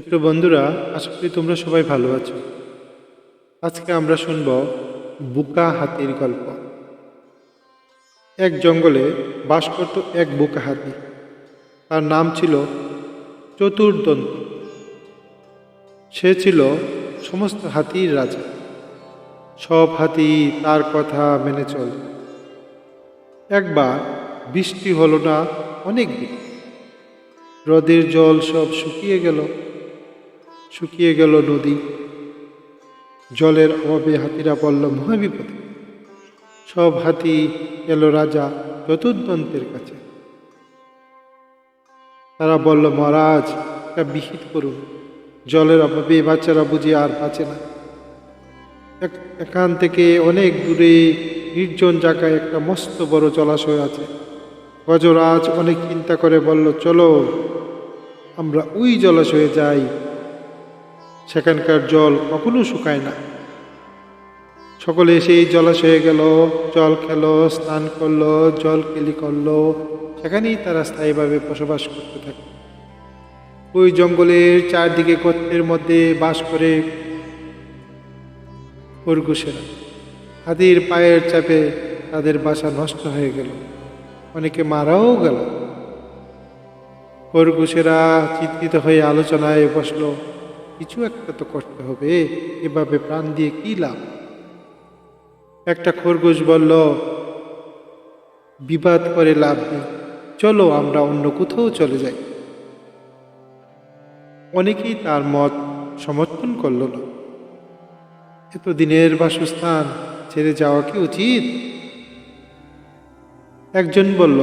ছোট্ট বন্ধুরা, আশা করি তোমরা সবাই ভালো আছো। আজকে আমরা শুনব বুকা হাতির গল্প। এক জঙ্গলে বাস করত এক বুকা হাতি। তার নাম ছিল চতুর্দন্ত। সে ছিল সমস্ত হাতির রাজা। সব হাতি তার কথা মেনে চল। একবার বৃষ্টি হলো না অনেক দিন। হ্রদের জল সব শুকিয়ে গেল। শুকিয়ে গেল নদী। জলের অভাবে হাতিরা পড়ল মহাবিপদে। সব হাতি এলো রাজা চতুর্দন্তের কাছে। তারা বলল, মহারাজ একটা বিহিত করুন। জলের অভাবে বাচ্চারা বুঝি আর বাঁচে না। এখান থেকে অনেক দূরে নির্জন জায়গায় একটা মস্ত বড় জলাশয় আছে। গজরাজ অনেক চিন্তা করে বলল, চলো, আমরা ওই জলাশয়ে যাই। সেখানকার জল কখনো শুকায় না। সকলে সেই জলাশয়ে গেল, জল খেলো, স্নান করল, জল কেলি করল। সেখানেই তারা স্থায়ীভাবে বসবাস করতে থাকে। ওই জঙ্গলের চারদিকে গর্তের মধ্যে বাস করে খরগোশেরা হাতির পায়ের চাপে তাদের বাসা নষ্ট হয়ে গেল। অনেকে মারাও গেল। খরগোশেরা চিন্তিত হয়ে আলোচনায় বসল। কিছু একটা তো করতে হবে। এভাবে প্রাণ দিয়ে কি লাভ? একটা খরগোশ বলল, বিবাদ করে লাভ নেই। চলো আমরা অন্য কোথাও চলে যাই। অনেকেই তার মত সমর্থন করল না। এত দিনের বাসস্থান ছেড়ে যাওয়া কি উচিত? একজন বলল,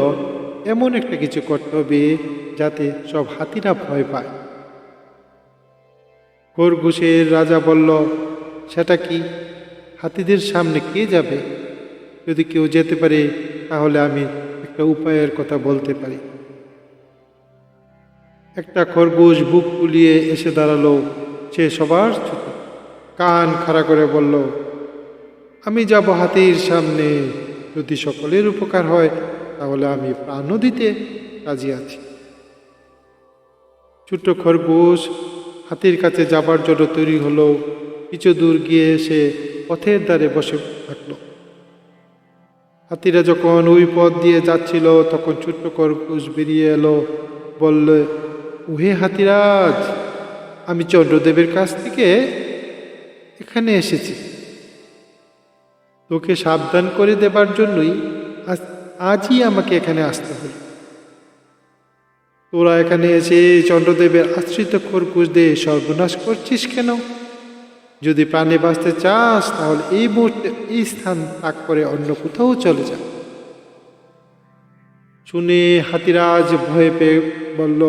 এমন একটা কিছু করতে হবে যাতে সব হাতিরা ভয় পায়। খরগোশের রাজা বলল, সেটা কি? হাতিদের সামনে কে যাবে? যদি কেউ যেতে পারে, তাহলে আমি একটা উপায়ের কথা বলতে পারি। একটা খরগোশ বুক ফুলিয়ে এসে দাঁড়াল। সে সবার ছোট। কান খাড়া করে বলল, আমি যাব হাতির সামনে। যদি সকলের উপকার হয়, তাহলে আমি প্রাণও দিতে রাজি আছি। ছোট্ট খরগোশ হাতির কাছে যাবার জন্য তৈরি হলো, কিছু দূর গিয়ে এসে পথের ধারে বসে থাকল। হাতিরা যখন ওই পথ দিয়ে যাচ্ছিল, তখন ছোট্ট খরগোশ বেরিয়ে এলো, বলল উহে হাতিরাজ, আমি চন্দ্রদেবের কাছ থেকে এখানে এসেছি। তোকে সাবধান করে দেবার জন্যই আজ, আজই আমাকে এখানে আসতে হলো। তোরা এখানে এসে চন্দ্রদেবের আশ্রিত খরগোশদের সর্বনাশ করছিস কেন? যদি প্রাণে বাঁচতে চাস, তাহলে এই মুহূর্তে এই স্থান ত্যাগ করে অন্য কোথাও চলে যা। শুনে হাতিরাজ ভয়ে পেয়ে বলল,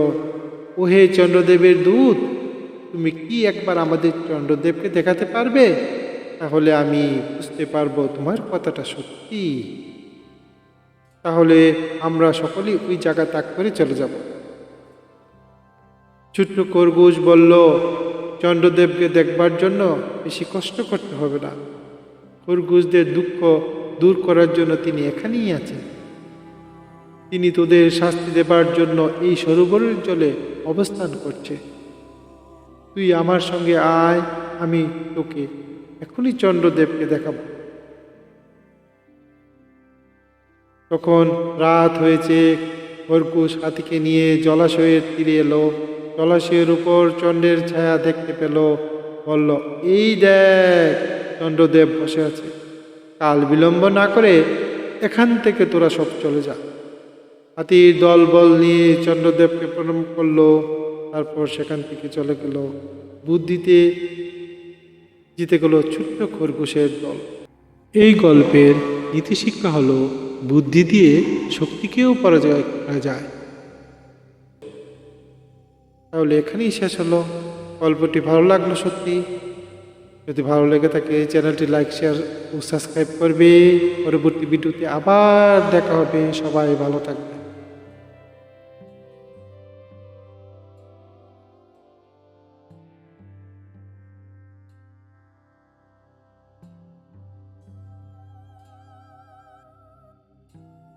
ওহে চন্দ্রদেবের দূত, তুমি কি একবার আমাদের চন্দ্রদেবকে দেখাতে পারবে? তাহলে আমি বুঝতে পারব তোমার কথাটা সত্যি। তাহলে আমরা সকলেই ওই জায়গা ত্যাগ করে চলে যাব। ছোট্ট খরগোশ বলল, চন্দ্রদেবকে দেখবার জন্য বেশি কষ্ট করতে হবে না। খরগোশদের দুঃখ দূর করার জন্য তিনি এখানেই আছেন। তিনি তোদের শাস্তি দেবার জন্য এই সরোবরের জলে অবস্থান করছে। তুই আমার সঙ্গে আয়, আমি তোকে এখনই চন্দ্রদেবকে দেখাবো। তখন রাত হয়েছে। খরগোশ হাতিকে নিয়ে জলাশয়ের তীরে এলো। জলাশয়ের উপর চন্দ্রের ছায়া দেখতে পেল, বলল, এই দেখ, চন্দ্রদেব বসে আছে। কাল বিলম্ব না করে এখান থেকে তোরা সব চলে যা। হাতির দল বল নিয়ে চন্দ্রদেবকে প্রণাম করল, তারপর সেখান থেকে চলে গেল। বুদ্ধিতে জিতে গেল ছোট্ট খরগোশের দল। এই গল্পের নীতিশিক্ষা হলো, বুদ্ধি দিয়ে শক্তিকেও পরাজয় করা যায়। তাহলে এখানেই শেষ হলো। গল্পটি ভালো লাগল সত্যি। যদি ভালো লেগে থাকে চ্যানেলটি লাইক, শেয়ার ও সাবস্ক্রাইব করবে। পরবর্তী ভিডিওতে আবার দেখা হবে। সবাই ভালো থাকবে